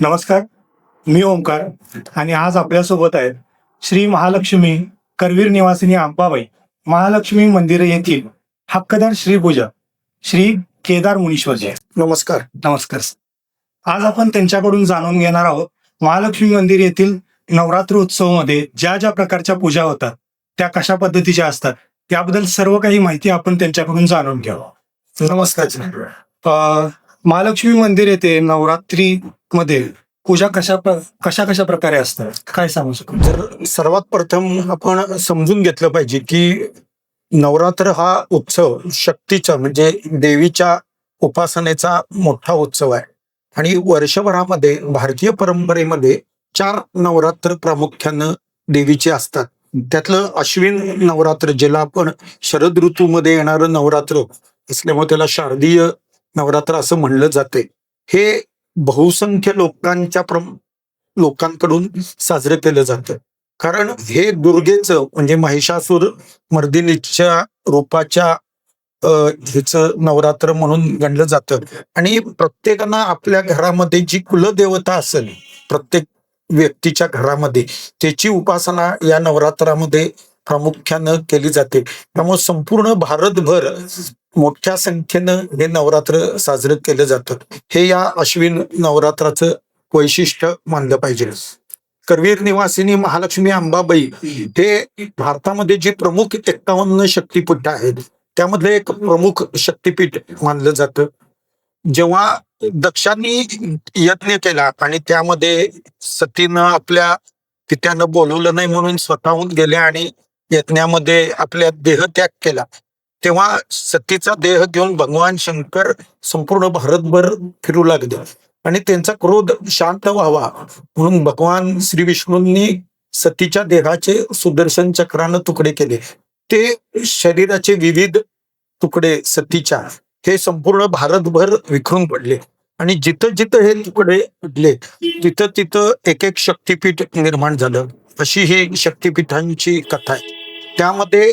नमस्कार मी ओंकार आणि आज आपल्यासोबत आहेत श्री महालक्ष्मी करवीर निवासिनी अंबाबाई महालक्ष्मी मंदिर येथील हक्कदार श्री पूजा श्री केदार मुनीश्वरजी. नमस्कार. नमस्कार आज आपण त्यांच्याकडून जाणून घेणार आहोत महालक्ष्मी मंदिर येथील नवरात्र उत्सवमध्ये ज्या ज्या प्रकारच्या पूजा होतात त्या कशा पद्धतीच्या असतात त्याबद्दल सर्व काही माहिती आपण त्यांच्याकडून जाणून घ्यावं. नमस्कार अं, महालक्ष्मी मंदिर येथे नवरात्री मध्ये पूजा कशा कशा कशा प्रकारे असतात? काय सांगू शकतो? तर सर्वात प्रथम आपण समजून घेतलं पाहिजे की नवरात्र हा उत्सव शक्तीचा म्हणजे देवीच्या उपासनेचा मोठा उत्सव आहे. आणि वर्षभरामध्ये भारतीय परंपरेमध्ये चार नवरात्र प्रामुख्यानं देवीचे असतात. त्यातलं अश्विन नवरात्र ज्याला आपण शरद ऋतूमध्ये येणारं नवरात्र असल्यामुळे त्याला शारदीय नवरात्र असं म्हणलं जाते. हे बहुसंख्य लोकांच्या लोकांकडून साजरं केलं जातं. कारण हे दुर्गेचं म्हणजे महिषासूर मर्दिनीच्या रूपाच्या अ, ह्याचं नवरात्र म्हणून गणलं जातं. आणि प्रत्येकानं आपल्या घरामध्ये जी कुलदेवता असेल प्रत्येक व्यक्तीच्या घरामध्ये त्याची उपासना या नवरात्रामध्ये प्रामुख्यानं केली जाते. त्यामुळे संपूर्ण भारतभर मोठ्या संख्येनं हे नवरात्र साजरं केलं जातं. हे या अश्विन नवरात्राचं वैशिष्ट्य मानलं पाहिजे. करवीर निवासिनी महालक्ष्मी अंबाबाई हे भारतामध्ये जे प्रमुख एक्कावन्न शक्तिपीठ आहेत त्यामधलं एक प्रमुख शक्तिपीठ मानलं जातं. जेव्हा दक्षांनी यज्ञ केला आणि त्यामध्ये सतीनं आपल्या पित्यानं बोलवलं नाही म्हणून स्वतःहून गेल्या आणि यज्ञामध्ये आपल्या देहत्याग केला तेव्हा सतीचा देह घेऊन भगवान शंकर संपूर्ण भारतभर फिरू लागले. आणि त्यांचा क्रोध शांत व्हावा. म्हणून भगवान श्री विष्णूंनी सतीच्या देहाचे सुदर्शन चक्रानं तुकडे केले. ते शरीराचे विविध तुकडे सतीच्या हे संपूर्ण भारतभर विखरून पडले. आणि जिथं जिथं हे तुकडे पडले तिथं तिथं एक एक शक्तिपीठ निर्माण झालं. अशी ही शक्तिपीठांची कथा आहे. त्यामध्ये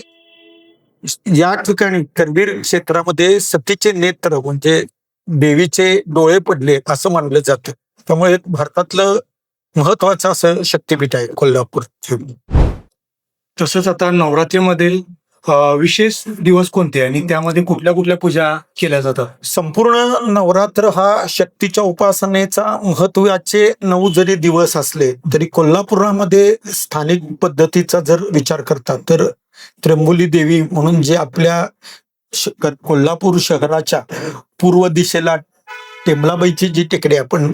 या ठिकाणी करवीर क्षेत्रामध्ये सतीचे नेत्र म्हणजे देवीचे डोळे पडले असं मानलं जातं. त्यामुळे भारतातलं महत्वाचं असं शक्तिपीठ आहे कोल्हापूर. तसंच आता नवरात्रीमधील अं, विशेष दिवस कोणते आणि त्यामध्ये कुठल्या कुठल्या पूजा केल्या जातात? संपूर्ण नवरात्र हा शक्तीच्या उपासनेचा महत्त्वाचे नऊ जरी दिवस असले तरी कोल्हापुरामध्ये स्थानिक पद्धतीचा जर विचार करता तर त्र्यंबोली देवी म्हणून जे आपल्या कोल्हापूर शहराच्या पूर्व दिशेला टेमलाबाईची जी टेकडी आपण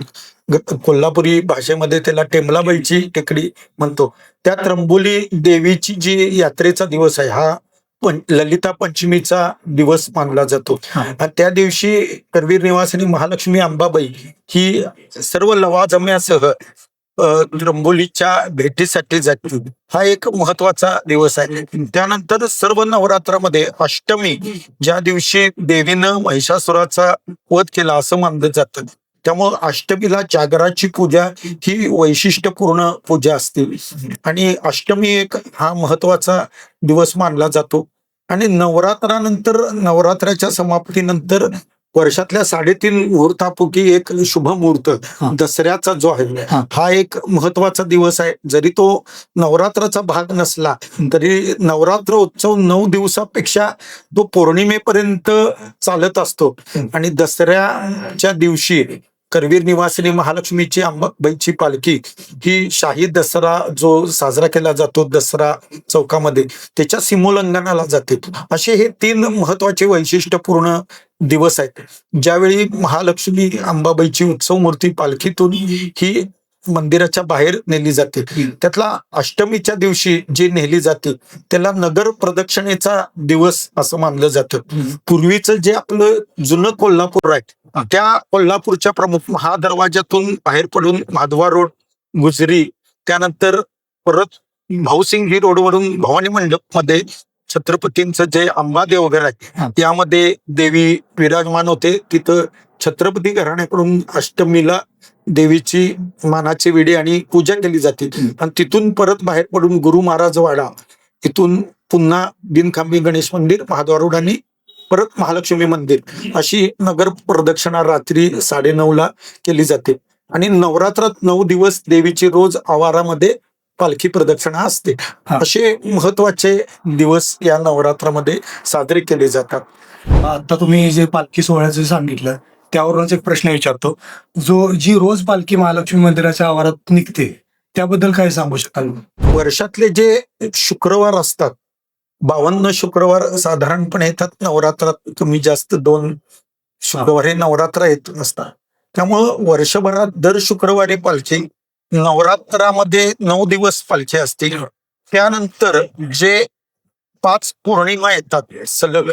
कोल्हापुरी भाषेमध्ये त्याला टेमलाबाईची टेकडी म्हणतो त्या त्र्यंबोली देवीची जी यात्रेचा दिवस आहे हा पण ललिता पंचमीचा दिवस मानला जातो. आणि त्या दिवशी करवीर निवासिनी महालक्ष्मी अंबाबाई ही सर्व लवाजम्यासह रंगोलीच्या भेटीसाठी जाते. हा एक महत्त्वाचा दिवस आहे. त्यानंतर सर्व नवरात्रामध्ये अष्टमी ज्या दिवशी देवीनं महिषासुराचा वध केला असं मानलं जातं. त्यामुळं अष्टमीला जागराची पूजा ही वैशिष्ट्यपूर्ण पूजा असते. आणि अष्टमी एक हा महत्त्वाचा दिवस मानला जातो. आणि नवरात्रानंतर नवरात्राच्या समाप्तीनंतर वर्षातल्या साडेतीन मुहूर्तापैकी एक शुभ मुहूर्त. दसऱ्याचा जो आहे हा. हा एक महत्त्वाचा दिवस आहे जरी तो नवरात्राचा भाग नसला तरी नवरात्र उत्सव नऊ दिवसापेक्षा तो पौर्णिमेपर्यंत चालत असतो आणि दसऱ्याच्या दिवशी करवीर निवासिनी महालक्ष्मीची अंबाबाईची पालखी ही शाही दसरा जो साजरा केला जातो दसरा चौकामध्ये त्याच्या सिमोल्लंघनाला जाते. असे हे तीन महत्त्वाचे वैशिष्ट्यपूर्ण दिवस आहेत. ज्यावेळी महालक्ष्मी अंबाबाईची उत्सव मूर्ती पालखीतून ही मंदिराच्या बाहेर नेली जाते. त्यातला अष्टमीच्या दिवशी जी नेली जाते त्याला नगर प्रदक्षिणेचा दिवस असं मानलं जातं. पूर्वीचं जे आपलं जुनं कोल्हापूर आहे त्या कोल्हापूरच्या प्रमुख महादरवाज्यातून बाहेर पडून माधवा रोड गुजरी त्यानंतर परत भाऊसिंग ही रोडवरून भवानी मंडपमध्ये छत्रपतींचं जे अंबादेव वगैरे. आहे त्यामध्ये देवी विराजमान होते. तिथं छत्रपती घराण्याकडून अष्टमीला देवीची मानाची विडी आणि पूजा केली जाते. आणि तिथून परत बाहेर पडून गुरु महाराज वाडा इथून पुन्हा बिनखांबी गणेश मंदिर महाद्वार रोड आणि परत महालक्ष्मी मंदिर अशी नगर प्रदक्षिणा रात्री साडेनऊ ला केली जाते. आणि नवरात्रात नऊ दिवस देवीची रोज आवारामध्ये पालखी प्रदक्षिणा असते. असे महत्त्वाचे दिवस या नवरात्रामध्ये साजरे केले जातात. आता तुम्ही जे पालखी सोहळ्याचं सांगितलं त्यावरूनच एक प्रश्न विचारतो. जो जी रोज पालखी महालक्ष्मी मंदिराच्या आवारात निघते त्याबद्दल काय सांगू शकाल? वर्षातले जे शुक्रवार असतात बावन्न शुक्रवार साधारणपणे येतात. नवरात्रात कमी जास्त दोन शुक्रवार हे नवरात्र येत असतात त्यामुळं वर्षभरात दर शुक्रवारी पालखी नवरात्रामध्ये नऊ दिवस पालखी असतील. त्यानंतर जे पाच पौर्णिमा येतात सलग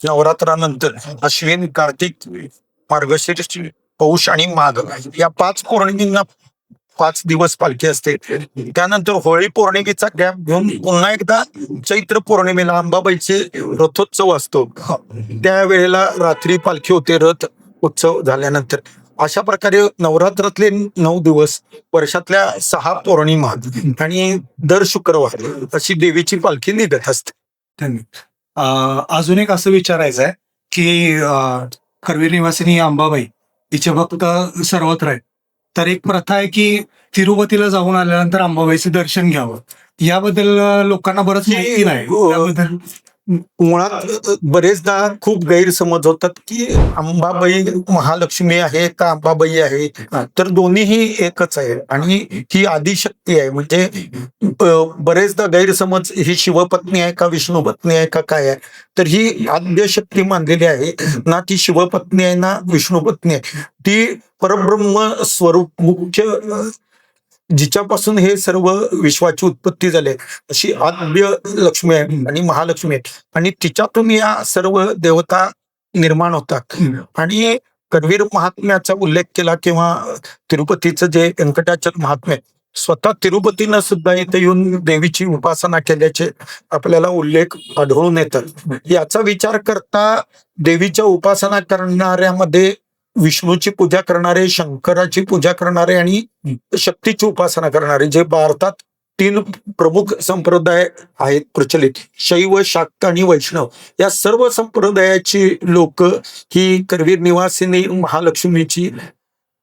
नवरात्रानंतर अश्विन कार्तिक मार्गशीर्ष पौष आणि माघ. या पाच पौर्णिमेंना पाच दिवस पालखी असते. त्यानंतर होळी पौर्णिमेचा गॅप घेऊन पुन्हा एकदा चैत्र पौर्णिमेला अंबाबाईचे रथोत्सव असतो. त्यावेळेला रात्री पालखी होते रथ उत्सव झाल्यानंतर. अशा प्रकारे नवरात्रातले नऊ दिवस वर्षातल्या सहा पौर्णिमा आणि दर शुक्रवार अशी देवीची पालखी निघत असते. अजून एक असं विचारायचं आहे की अं, करवीर निवासिनी अंबाबाई हिचे भक्त सर्वत्र आहेत तर एक प्रथा आहे की तिरुपतीला जाऊन आल्यानंतर अंबाबाईचं दर्शन घ्यावं याबद्दल लोकांना बरंच माहिती नाही हो. मुळात बरेचदा खूप गैरसमज होतात की अंबाबाई महालक्ष्मी आहे का अंबाबाई आहे? तर दोन्हीही एकच आहे. आणि ही आदिशक्ती आहे. म्हणजे बरेचदा गैरसमज ही शिवपत्नी आहे का विष्णू पत्नी आहे का काय आहे? तर ही आद्यशक्ती मानलेली आहे ना ती शिवपत्नी आहे ना विष्णू पत्नी आहे. ती परब्रह्म स्वरूप मुख्य जिच्यापासून हे सर्व विश्वाची उत्पत्ती झाली अशी आद्य लक्ष्मी आहे आणि महालक्ष्मी आहे. आणि तिच्यातून या सर्व देवता निर्माण होतात. आणि करवीर महात्म्याचा उल्लेख केला किंवा तिरुपतीचं जे व्यंकटाचल महात्म्य स्वतः तिरुपतीनं सुद्धा इथे येऊन देवीची उपासना केल्याचे आपल्याला उल्लेख आढळून येतात. याचा विचार करता देवीच्या उपासना करणाऱ्यामध्ये विष्णूची पूजा करणारे शंकराची पूजा करणारे आणि शक्तीची उपासना करणारे जे भारतात तीन प्रमुख संप्रदाय आहेत प्रचलित. शैव शाक्त आणि वैष्णव. या सर्व संप्रदायाची लोक ही करवीर निवासिनी महालक्ष्मीची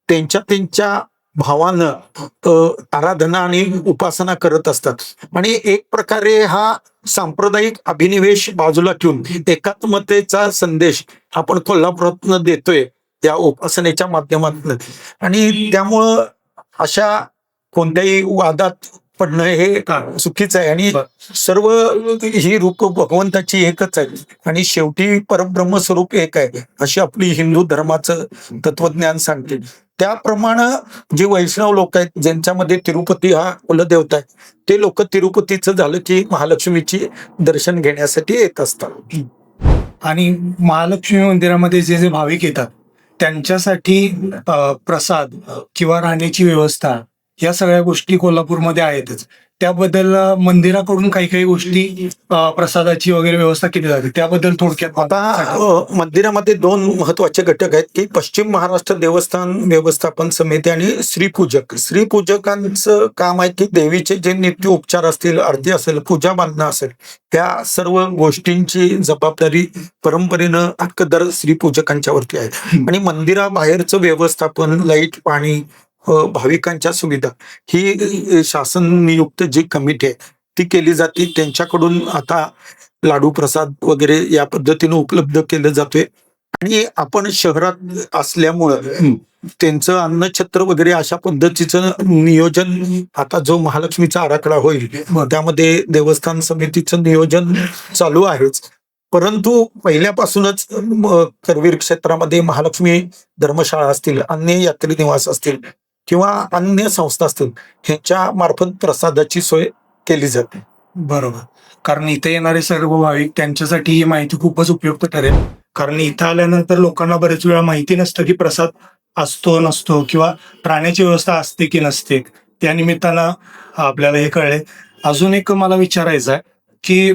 त्यांच्या त्यांच्या भावानं आराधना आणि उपासना करत असतात. आणि एक प्रकारे हा सांप्रदायिक अभिनिवेश बाजूला ठेवून एकात्मतेचा संदेश आपण कोल्हापुरातनं देतोय. या उपासनेच्या माध्यमातून. आणि त्यामुळं अशा कोणत्याही वादात पडणं हे चुकीचं आहे. आणि सर्व ही रूप भगवंताची एकच आहे. आणि शेवटी परब्रह्म स्वरूप एक आहे. अशी आपली हिंदू धर्माचं तत्वज्ञान सांगते. त्याप्रमाणे जे वैष्णव लोक आहेत ज्यांच्यामध्ये तिरुपती हा कुलदेवता आहे ते लोक तिरुपतीचं झालं की महालक्ष्मीची दर्शन घेण्यासाठी येत असतात. आणि महालक्ष्मी मंदिरामध्ये जे जे भाविक येतात त्यांच्यासाठी प्रसाद किंवा राहण्याची व्यवस्था या सगळ्या गोष्टी कोल्हापूरमध्ये आहेतच. त्याबद्दल मंदिराकडून काही काही गोष्टी प्रसादाची वगैरे व्यवस्था केली जाते. त्याबद्दल थोडक्यात आता मंदिरामध्ये दोन महत्त्वाचे घटक आहेत की पश्चिम महाराष्ट्र देवस्थान व्यवस्थापन समिती आणि श्रीपूजक. श्रीपूजकांचं काम आहे की देवीचे जे नित्य उपचार असतील आरती असेल पूजा बांधणं असेल त्या सर्व गोष्टींची जबाबदारी परंपरेनं हक्कदार श्रीपूजकांच्या वरती आहे. आणि मंदिराबाहेरचं व्यवस्थापन लाइट पाणी भाविकांच्या सुविधा. ही शासन नियुक्त जी कमिटी आहे ती केली जाते. त्यांच्याकडून आता लाडू प्रसाद वगैरे या पद्धतीनं उपलब्ध केलं जातोय. आणि आपण शहरात असल्यामुळं त्यांचं अन्नछत्र वगैरे अशा पद्धतीचं नियोजन आता जो महालक्ष्मीचा आराखडा होईल. त्यामध्ये देवस्थान समितीचं नियोजन चालू आहेच. परंतु पहिल्यापासूनच करवीर क्षेत्रामध्ये महालक्ष्मी धर्मशाळा असतील अन्य यात्री निवास असतील किंवा अन्य संस्था असतील ह्यांच्या मार्फत प्रसादाची सोय केली जाते. बरोबर. कारण इथे येणारे सर्व भाविक त्यांच्यासाठी ही माहिती खूपच उपयुक्त ठरेल. कारण इथं आल्यानंतर लोकांना बरेच वेळा माहिती नसतं की प्रसाद असतो नसतो किंवा प्राण्याची व्यवस्था असते की नसते. त्या निमित्तानं आपल्याला हे कळले. अजून एक मला विचारायचं आहे की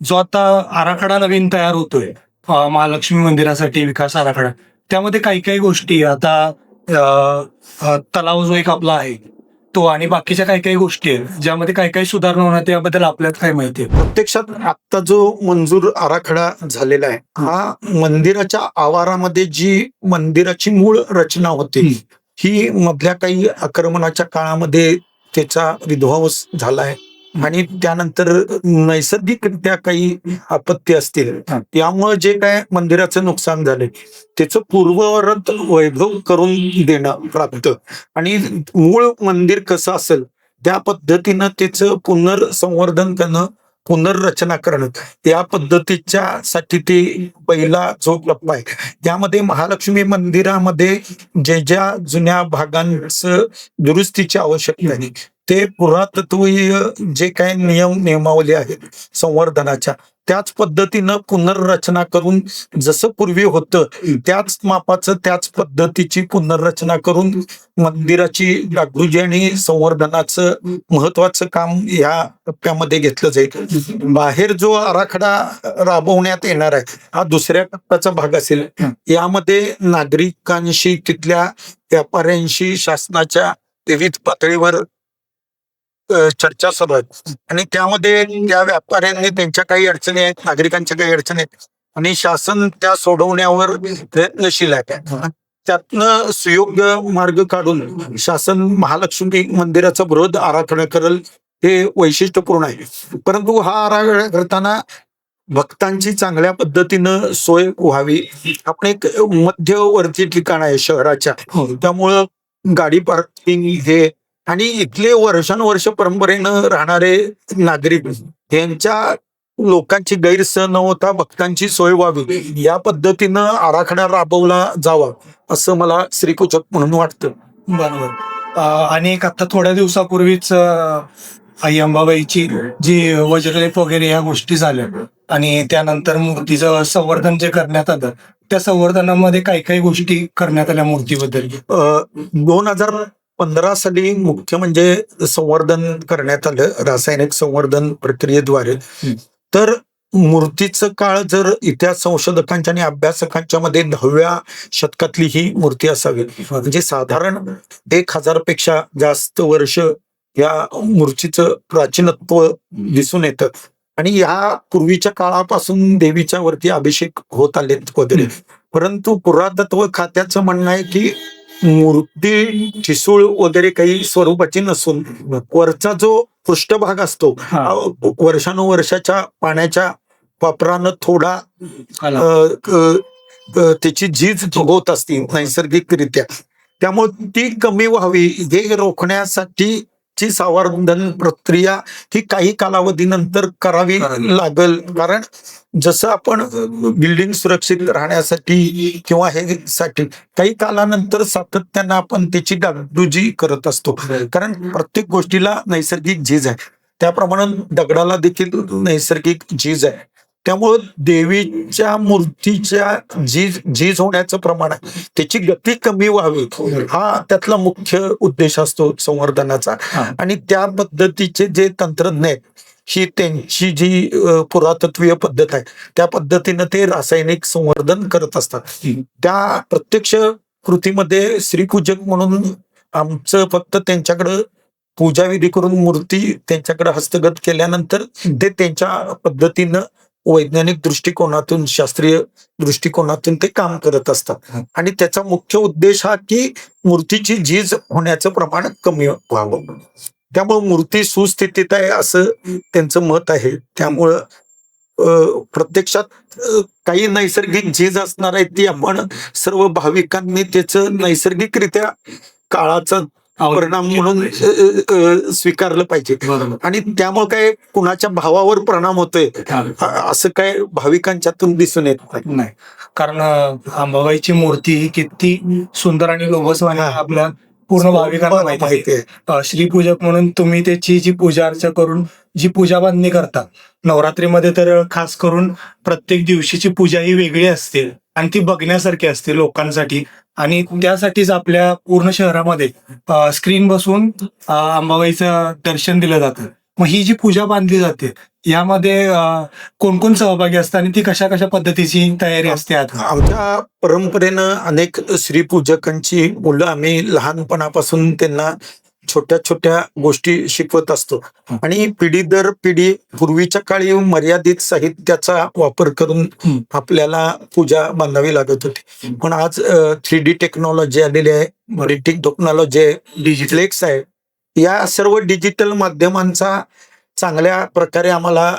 जो आता आराखडा नवीन तयार होतोय महालक्ष्मी मंदिरासाठी विकास आराखडा त्यामध्ये काही काही गोष्टी आता तलाव जो एक आपला आहे तो आणि बाकीच्या काही काही गोष्टी आहेत ज्यामध्ये काही काही सुधारणा होणार त्याबद्दल आपल्याला काय माहिती आहे? प्रत्यक्षात आता जो मंजूर आराखडा झालेला आहे हा. मंदिराच्या आवारामध्ये जी मंदिराची मूळ रचना होती. ही. मधल्या काही आक्रमणाच्या काळामध्ये त्याचा विध्वंस झालाय आणि त्यानंतर नैसर्गिकरित्या काही आपत्ती असतील. त्यामुळे जे काय मंदिराचं नुकसान झालंय त्याचं पूर्ववत वैभव करून देणं प्राप्त आणि मूळ मंदिर कसं असेल त्या पद्धतीनं त्याचं पुनर्संवर्धन करणं पुनर्रचना करणं त्या पद्धतीच्या साठी ते पहिला जो टप्पा आहे त्यामध्ये महालक्ष्मी मंदिरामध्ये जे ज्या जुन्या भागांचं दुरुस्तीची आवश्यकता आहे ते पुरातत्वीय जे काही नियम नियमावली आहेत संवर्धनाच्या त्याच पद्धतीनं पुनर्रचना करून जसं पूर्वी होतं त्याच मापाचं त्याच पद्धतीची पुनर्रचना करून मंदिराची डागडुजी आणि संवर्धनाचं महत्वाचं काम या टप्प्यामध्ये घेतलं जाईल. बाहेर जो आराखडा राबवण्यात येणार आहे हा दुसऱ्या टप्प्याचा भाग असेल. यामध्ये नागरिकांशी तिथल्या व्यापाऱ्यांशी शासनाच्या विविध पातळीवर चर्चा सुरू आहेत आणि त्यामध्ये त्या व्यापाऱ्यांनी त्यांच्या काही अडचणी आहेत नागरिकांच्या काही अडचणी आहेत. आणि शासन त्या सोडवण्यावर प्रयत्नशील आहे. त्यातनं सुयोग्य मार्ग काढून शासन महालक्ष्मी मंदिराचा विरोध आराखडा करेल हे वैशिष्ट्यपूर्ण आहे. परंतु हा आराखडा करताना भक्तांची चांगल्या पद्धतीनं सोय व्हावी. आपण एक मध्यवर्ती ठिकाण आहे शहराच्या. त्यामुळं गाडी पार्किंग हे आणि इथले वर्षानुवर्ष परंपरेनं राहणारे नागरिक यांच्या लोकांची गैरसोय न होता भक्तांची सोय व्हावी या पद्धतीनं आराखडा राबवला जावा असं मला श्रीकुचक म्हणून वाटतं. बरोबर. आणि एक आता थोड्या दिवसापूर्वीच आई अंबाबाईची जी वज्रलेप वगैरे ह्या गोष्टी झाल्या आणि त्यानंतर मूर्तीचं संवर्धन जे करण्यात आलं त्या संवर्धनामध्ये काही काही गोष्टी करण्यात आल्या मूर्तीबद्दल? दोन हजार पंधरा साली मुख्य म्हणजे संवर्धन करण्यात आलं रासायनिक संवर्धन प्रक्रियेद्वारे. तर मूर्तीचं काळ जर इतिहास संशोधकांच्या आणि अभ्यासकांच्या मध्ये दहाव्या शतकातली ही मूर्ती असावी. म्हणजे साधारण एक हजारपेक्षा जास्त वर्ष या मूर्तीचं प्राचीनत्व दिसून येतं. आणि या पूर्वीच्या काळापासून देवीच्या वरती अभिषेक होत आलेत वगैरे. परंतु पुरातत्व खात्याचं म्हणणं आहे की मूर्ती ठिसूळ वगैरे काही स्वरूपाची नसून वरचा जो पृष्ठभाग असतो वर्षानुवर्षाच्या पाण्याच्या वापरानं थोडा त्याची झीज होत असते नैसर्गिकरित्या. त्यामुळे ती कमी व्हावी हे रोखण्यासाठी ची संवर्धन प्रक्रिया ही काही कालावधीनंतर करावी करावी. लागल. कारण जसं आपण बिल्डिंग सुरक्षित राहण्यासाठी किंवा हे साठी काही कालानंतर सातत्यानं आपण त्याची डागडुजी करत असतो. कारण प्रत्येक गोष्टीला नैसर्गिक झीज आहे. त्याप्रमाणे दगडाला देखील नैसर्गिक झीज आहे. त्यामुळं देवीच्या मूर्तीच्या झीज झीज होण्याचं प्रमाण आहे. त्याची गती कमी व्हावी. हा त्यातला मुख्य उद्देश असतो संवर्धनाचा. आणि त्या पद्धतीचे जे तंत्रज्ञ आहेत ही त्यांची जी पुरातत्वीय पद्धत आहे त्या पद्धतीनं ते रासायनिक संवर्धन करत असतात. त्या प्रत्यक्ष कृतीमध्ये श्रीपूजक म्हणून आमचं फक्त त्यांच्याकडं पूजाविधी करून मूर्ती त्यांच्याकडे हस्तगत केल्यानंतर ते त्यांच्या पद्धतीनं वैज्ञानिक दृष्टिकोनातून शास्त्रीय दृष्टिकोनातून ते काम करत असतात. आणि त्याचा मुख्य उद्देश हा की मूर्तीची झीज होण्याचं प्रमाण कमी व्हावं. त्यामुळे मूर्ती सुस्थितीत आहे असं त्यांचं मत आहे. त्यामुळं प्रत्यक्षात काही नैसर्गिक झीज असणार आहे ती आपण सर्व भाविकांनी त्याचं नैसर्गिकरित्या काळाचा परिणाम म्हणून स्वीकारलं पाहिजे. आणि त्यामुळे काय कुणाच्या भावावर परिणाम होतोय हा. असं काय भाविकांच्यातून दिसून येत नाही. कारण अंबाबाईची मूर्ती ही किती सुंदर आणि लोभसवाणी हा. आपल्या पूर्ण भाविकांना माहिती आहे. माहिती आहे. श्रीपूजक म्हणून तुम्ही त्याची जी पूजा अर्चा करून जी पूजा बांधणी करता नवरात्रीमध्ये तर खास करून प्रत्येक दिवशीची पूजा ही वेगळी असते आणि ती बघण्यासारखी असते लोकांसाठी. आणि त्यासाठीच आपल्या पूर्ण शहरामध्ये स्क्रीन बसून अंबाबाईचं दर्शन दिलं जातं. मग ही जी पूजा बांधली जाते यामध्ये कोण कोण सहभागी असतात आणि ती कशा कशा पद्धतीची तयारी असते आता? आमच्या परंपरेनं अनेक श्रीपूजकांची मुलं आम्ही लहानपणापासून त्यांना छोट्या छोट्या गोष्टी शिकवत असतो. आणि पिढी दर पिढी पूर्वीच्या काळी मर्यादित साहित्याचा वापर करून. आपल्याला पूजा बांधावी लागत होती. पण आज थ्री डी टेक्नॉलॉजी आलेली आहे टेक्नॉलॉजी आहे डिजिटलेक्स आहे. या सर्व डिजिटल माध्यमांचा चांगल्या प्रकारे आम्हाला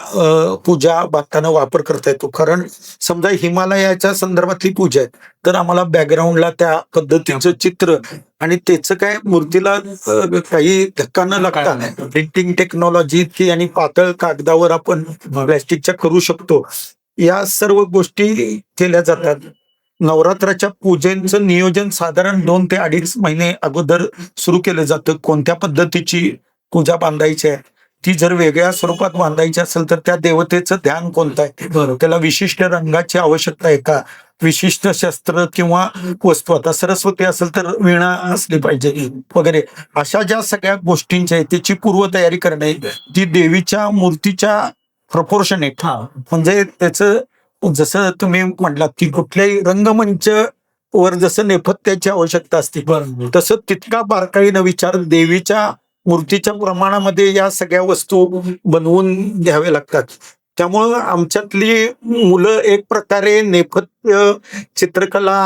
पूजा बांधताना वापर करता येतो. कारण समजा हिमालयाच्या संदर्भातली पूजा आहे तर आम्हाला बॅकग्राऊंडला त्या पद्धतीचं चित्र आणि त्याचं काय मूर्तीला काही धक्का न लागता प्रिंटिंग टेक्नॉलॉजी आणि पातळ कागदावर आपण प्लॅस्टिकच्या करू शकतो. या सर्व गोष्टी केल्या जातात. नवरात्राच्या पूजेचं नियोजन साधारण दोन ते अडीच महिने अगोदर सुरू केलं जातं. कोणत्या पद्धतीची पूजा बांधायची आहे? ती जर वेगळ्या स्वरूपात बांधायची असेल तर त्या देवतेचं ध्यान कोणतं आहे? बरोबर. त्याला विशिष्ट रंगाची आवश्यकता आहे का? विशिष्ट शस्त्र किंवा वस्तू? आता सरस्वती असेल तर वीणा असली पाहिजे वगैरे. अशा ज्या सगळ्या गोष्टींच्या आहेत त्याची पूर्वतयारी करणे ती देवीच्या मूर्तीच्या प्रपोर्शनेट हा. म्हणजे त्याचं जसं तुम्ही म्हटलात की कुठल्याही रंगमंच वर जसं नेपथ्याची आवश्यकता असते तसं तितका बारकाईनं विचार देवीच्या मूर्तीच्या प्रमाणामध्ये या सगळ्या वस्तू बनवून घ्याव्या लागतात. त्यामुळं आमच्यातली मुलं एक प्रकारे नेपथ्य चित्रकला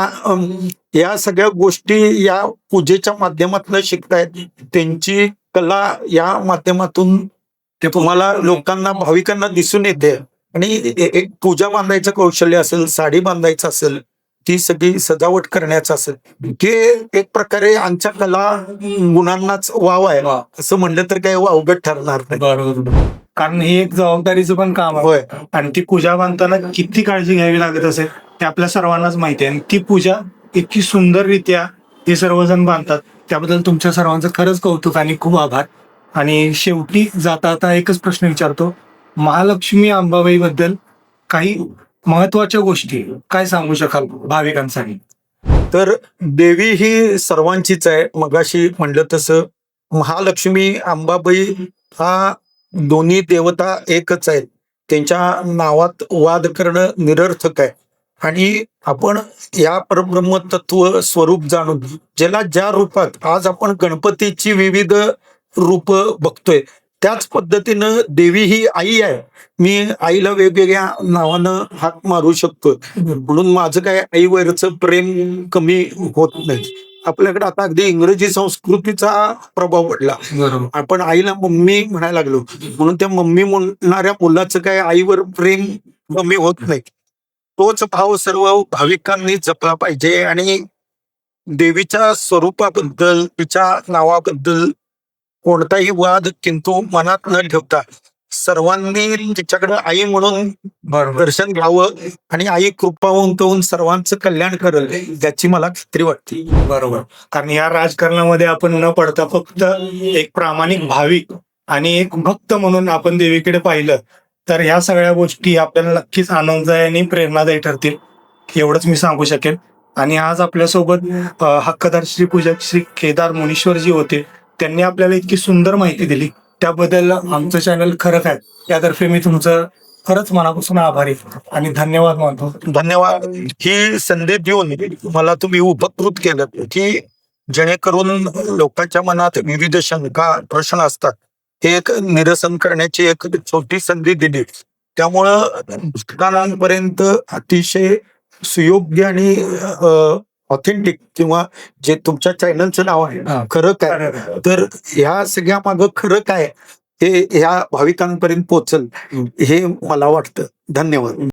या सगळ्या गोष्टी या पूजेच्या माध्यमातून शिकतायत. त्यांची कला या माध्यमातून ते तुम्हाला लोकांना भाविकांना दिसून येते. आणि एक पूजा बांधायचं कौशल्य असेल साडी बांधायचं असेल ती सगळी सजावट करण्याचं असेल. ते एक प्रकारे आमच्या कला गुणांनाच वाव आहे. असं म्हणलं तर काही अवघड ठरणार नाही. कारण हे एक जबाबदारीचं पण काम आहे. होय. आणि ती पूजा बांधताना किती काळजी घ्यावी लागत असेल ते आपल्या सर्वांनाच माहिती आहे. आणि ती पूजा इतकी सुंदररित्या हे सर्वजण बांधतात. त्याबद्दल तुमच्या सर्वांचं खरंच कौतुक आणि खूप आभार. आणि शेवटी जाता आता एकच प्रश्न विचारतो. महालक्ष्मी अंबाबाई बद्दल काही महत्त्वाच्या गोष्टी काय सांगू शकाल भाविकांसाठी? तर देवी ही सर्वांचीच आहे. मगाशी म्हणलं तसं महालक्ष्मी अंबाबाई हा दोन्ही देवता एकच आहेत. त्यांच्या नावात वाद करणं निरर्थक आहे. आणि आपण या परब्रह्म तत्व स्वरूप जाणून ज्याला ज्या रूपात आज आपण गणपतीची विविध रूप बघतोय त्याच पद्धतीनं देवी ही आई आहे. मी आईला वेगवेगळ्या नावानं हाक मारू शकतो म्हणून माझं काय आईवरचं प्रेम कमी होत नाही. आपल्याकडे आता अगदी इंग्रजी संस्कृतीचा प्रभाव पडला. आपण आईला मम्मी म्हणायला लागलो. म्हणून त्या मम्मी म्हणणाऱ्या मुलाचं काय आईवर प्रेम कमी होत नाही. तोच भाव सर्व भाविकांनी जपला पाहिजे आणि देवीच्या स्वरूपाबद्दल तिच्या नावाबद्दल कोणताही वाद किंतु मनात न ठेवता सर्वांनी तिच्याकडे आई म्हणून दर्शन घ्यावं आणि आई कृपावंत होऊन सर्वांचं कल्याण करेल याची मला खात्री वाटते. बरोबर. कारण या राजकारणामध्ये आपण न पडता फक्त एक प्रामाणिक भाविक आणि एक भक्त म्हणून आपण देवीकडे पाहिलं तर ह्या सगळ्या गोष्टी आपल्याला नक्कीच आनंददायी आणि प्रेरणादायी ठरतील एवढंच मी सांगू शकेन. आणि आज आपल्यासोबत हक्कदार श्री पूजक श्री केदार मुनीश्वरजी होते. त्यांनी आपल्याला इतकी सुंदर माहिती दिली. त्याबद्दल आमचं चॅनल खरं काय यातर्फे मी तुमचं खरंच मनापासून आभारी आणि धन्यवाद मानतो. धन्यवाद. ही संधी देऊन मला तुम्ही उपकृत केलं की जेणेकरून लोकांच्या मनात विविध शंका प्रश्न असतात. हे एक निरसन करण्याची एक छोटी संधी दिली. त्यामुळं भक्तांपर्यंत अतिशय सुयोग्य आणि ऑथेंटिक किंवा जे तुमच्या चॅनलचं नाव आहे हा. खरं काय? तर ह्या सगळ्या माग खरं काय? हे ह्या भाविकांपर्यंत पोहोचल हे मला वाटतं. धन्यवाद.